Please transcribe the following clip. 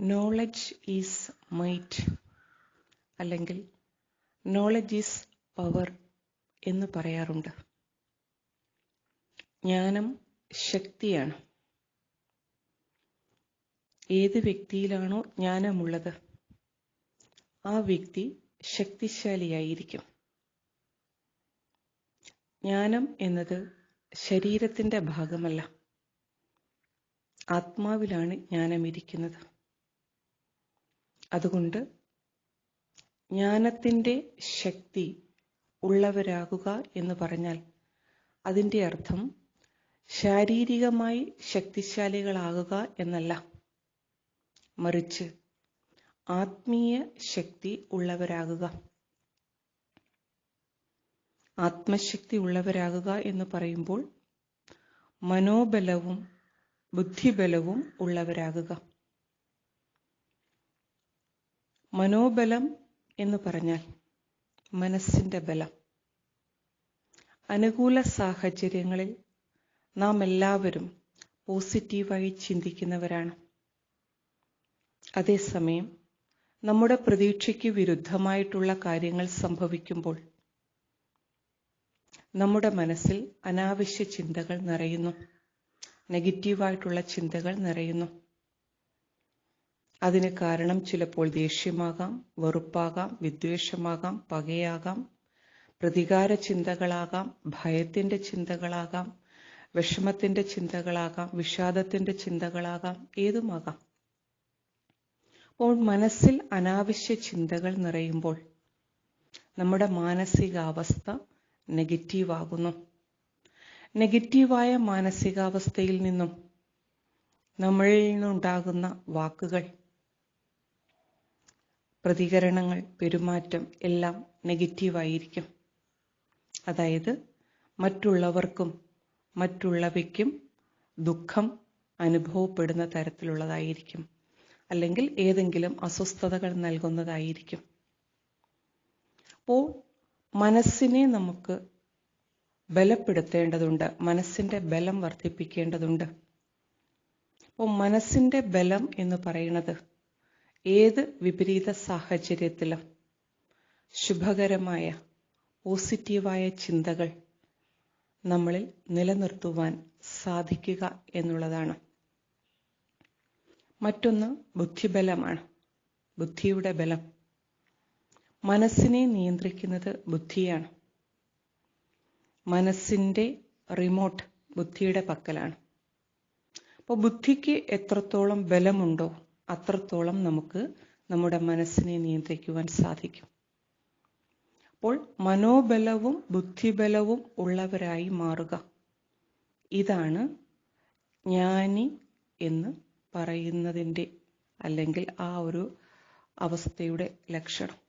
Knowledge is might അല്ലെങ്കിൽ knowledge is power എന്ന് പറയാറുണ്ട്. ജ്ഞാനം ശക്തിയാണ്. ഏത് വ്യക്തിയിലാണോ ജ്ഞാനമുള്ളത് ആ വ്യക്തി ശക്തിശാലിയായിരിക്കും. ജ്ഞാനം എന്നത് ശരീരത്തിന്റെ ഭാഗമല്ല. ആത്മാവിലാണ് ജ്ഞാനം ഇരിക്കുന്നത് അതുകൊണ്ട് ജ്ഞാനത്തിന്റെ ശക്തി ഉള്ളവരാകുക എന്ന് പറഞ്ഞാൽ അതിന്റെ അർത്ഥം ശാരീരികമായി ശക്തിശാലികളാകുക എന്നല്ല. മറിച്ച് ആത്മീയ ശക്തി ഉള്ളവരാകുക. ആത്മശക്തി ഉള്ളവരാകുക എന്ന് പറയുമ്പോൾ മനോബലവും ബുദ്ധിബലവും ഉള്ളവരാകുക. മനോബലം എന്ന് പറഞ്ഞാൽ മനസ്സിന്റെ ബലം. അനുകൂല സാഹചര്യങ്ങളിൽ നാം എല്ലാവരും പോസിറ്റീവായി ചിന്തിക്കുന്നവരാണ്. അതേസമയം നമ്മുടെ പ്രതീക്ഷയ്ക്ക് വിരുദ്ധമായിട്ടുള്ള കാര്യങ്ങൾ സംഭവിക്കുമ്പോൾ നമ്മുടെ മനസ്സിൽ അനാവശ്യ ചിന്തകൾ നിറയുന്നു. നെഗറ്റീവായിട്ടുള്ള ചിന്തകൾ നിറയുന്നു. അതിന് കാരണം ചിലപ്പോൾ ദേഷ്യമാകാം വെറുപ്പാകാം വിദ്വേഷമാകാം പകയാകാം പ്രതികാര ചിന്തകളാകാം ഭയത്തിന്റെ ചിന്തകളാകാം വിഷമത്തിന്റെ ചിന്തകളാകാം വിഷാദത്തിന്റെ ചിന്തകളാകാം ഏതുമാകാം. അപ്പോൾ മനസ്സിൽ അനാവശ്യ ചിന്തകൾ നിറയുമ്പോൾ നമ്മുടെ മാനസികാവസ്ഥ നെഗറ്റീവാകുന്നു. നെഗറ്റീവായ മാനസികാവസ്ഥയിൽ നിന്നും നമ്മളിൽ നിന്നുണ്ടാകുന്ന വാക്കുകൾ പ്രതികരണങ്ങൾ പെരുമാറ്റം എല്ലാം നെഗറ്റീവായിരിക്കും. അതായത് മറ്റുള്ളവർക്കും മറ്റുള്ളവയ്ക്കും ദുഃഖം അനുഭവപ്പെടുന്ന തരത്തിലുള്ളതായിരിക്കും. അല്ലെങ്കിൽ ഏതെങ്കിലും അസ്വസ്ഥതകൾ നൽകുന്നതായിരിക്കും. അപ്പോൾ മനസ്സിനെ നമുക്ക് ബലപ്പെടുത്തേണ്ടതുണ്ട്. മനസ്സിന്റെ ബലം വർദ്ധിപ്പിക്കേണ്ടതുണ്ട്. അപ്പോൾ മനസ്സിന്റെ ബലം എന്ന് പറയുന്നത് ഏത് വിപരീത സാഹചര്യത്തിലും ശുഭകരമായ പോസിറ്റീവായ ചിന്തകൾ നമ്മളിൽ നിലനിർത്തുവാൻ സാധിക്കുക എന്നുള്ളതാണ്. മറ്റൊന്ന് ബുദ്ധിബലമാണ്. ബുദ്ധിയുടെ ബലം. മനസ്സിനെ നിയന്ത്രിക്കുന്നത് ബുദ്ധിയാണ്. മനസ്സിന്റെ റിമോട്ട് ബുദ്ധിയുടെ പക്കലാണ്. അപ്പോൾ ബുദ്ധിക്ക് എത്രത്തോളം ബലമുണ്ടോ അത്രത്തോളം നമുക്ക് നമ്മുടെ മനസ്സിനെ നിയന്ത്രിക്കുവാൻ സാധിക്കും. അപ്പോൾ മനോബലവും ബുദ്ധിബലവും ഉള്ളവരായി മാറുക. ഇതാണ് ജ്ഞാനി എന്ന് പറയുന്നതിന്റെ അല്ലെങ്കിൽ ആ ഒരു അവസ്ഥയുടെ ലക്ഷണം.